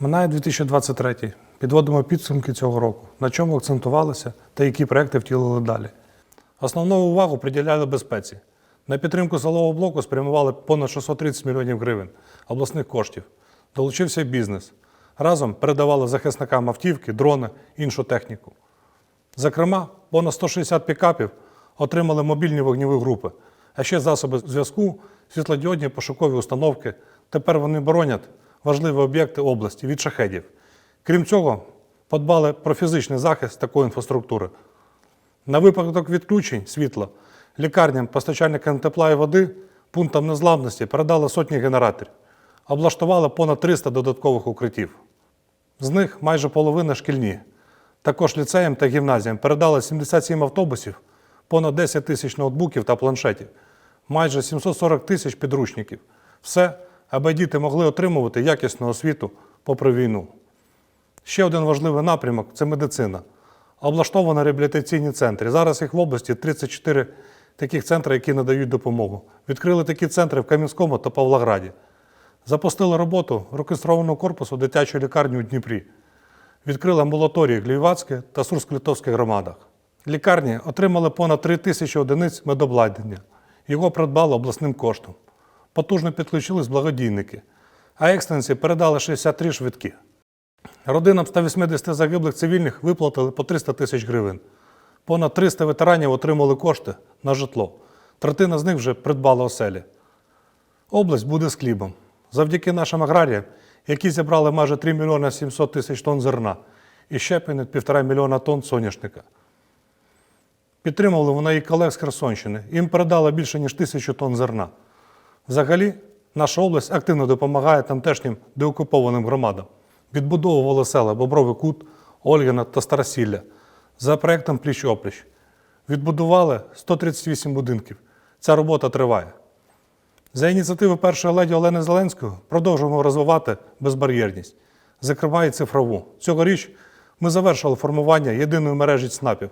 Минає 2023. Підводимо підсумки цього року, на чому акцентувалися та які проекти втілили далі. Основну увагу приділяли безпеці. На підтримку силового блоку спрямували понад 630 мільйонів гривень обласних коштів. Долучився бізнес. Разом передавали захисникам автівки, дрони, іншу техніку. Зокрема, понад 160 пікапів отримали мобільні вогневі групи, а ще засоби зв'язку, світлодіодні пошукові установки. Тепер вони боронять важливі об'єкти області від шахедів. Крім цього, подбали про фізичний захист такої інфраструктури. На випадок відключень світла лікарням, постачальникам тепла і води, пунктам незламності передали сотні генераторів, облаштували понад 300 додаткових укриттів. З них майже половина шкільні. Також ліцеям та гімназіям передали 77 автобусів, понад 10 тисяч ноутбуків та планшетів, майже 740 тисяч підручників. Все, аби діти могли отримувати якісну освіту попри війну. Ще один важливий напрямок це медицина. Облаштовано реабілітаційні центри. Зараз їх в області 34 таких центри, які надають допомогу. Відкрили такі центри в Кам'янському та Павлограді. Запустили роботу реконструованого корпусу дитячої лікарні у Дніпрі. Відкрили амбулаторії Львівській та Сурсько-Литовських громадах. Лікарні отримали понад 3 тисячі одиниць медобладнання. Його придбали обласним коштом. Потужно підключились благодійники, а екстренці передали 63 швидкі. Родинам 180 загиблих цивільних виплатили по 300 тисяч гривень. Понад 300 ветеранів отримали кошти на житло. Третина з них вже придбала оселі. Область буде з хлібом. Завдяки нашим аграріям, які зібрали майже 3 мільйони 700 тисяч тонн зерна і ще понад 1,5 мільйона тонн соняшника. Підтримували вона і колег з Херсонщини. Їм передали більше, ніж тисячу тонн зерна. Взагалі, наша область активно допомагає тамтешнім деокупованим громадам. Відбудовували села Бобровий Кут, Ольгина та Старосілля за проектом Пліч-опліч. Відбудували 138 будинків. Ця робота триває. За ініціативи першої леді Олени Зеленської продовжуємо розвивати безбар'єрність, зокрема і цифрову. Цьогоріч ми завершили формування єдиної мережі ЦНАПів.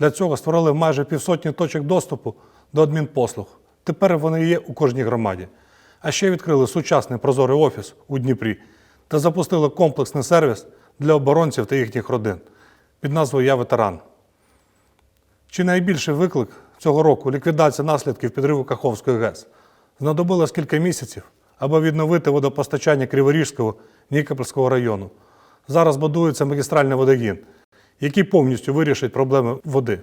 Для цього створили майже півсотні точок доступу до адмінпослуг. Тепер вони є у кожній громаді. А ще відкрили сучасний прозорий офіс у Дніпрі та запустили комплексний сервіс для оборонців та їхніх родин під назвою Я ветеран. Чи найбільший виклик цього року ліквідація наслідків підриву Каховської ГЕС. Знадобилось кілька місяців, аби відновити водопостачання Криворіжського Нікопольського району. Зараз будується магістральний водогін, який повністю вирішить проблеми води.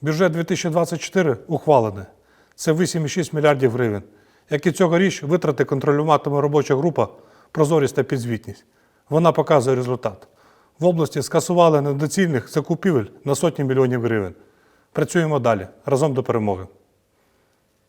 Бюджет 2024 ухвалений. Це 8,6 мільярдів гривень. Як і цьогоріч, витрати контролюватиме робоча група Прозорість та підзвітність. Вона показує результат. В області скасували недоцільних закупівель на сотні мільйонів гривень. Працюємо далі разом до перемоги.